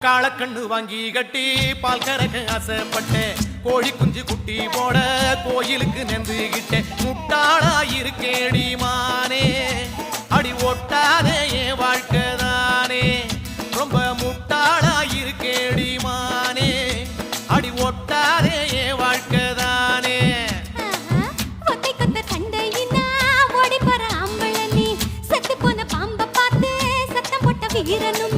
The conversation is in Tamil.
காளக்கண்ணு வாங்கி கட்டி பால் கறக்க ஆசைப்பட்டேன். கோழி குஞ்சு குட்டி போட கோயிலுக்கு நெந்துகிட்டேன் முட்டாளா இருக்கேடி மானே அடி ஒட்டாதே என் வாழ்க்கை தானே. ரொம்ப முட்டாளா இருக்கேடி மானே அடி ஒட்டாதே என் வாழ்க்கை தானே. வீரனும்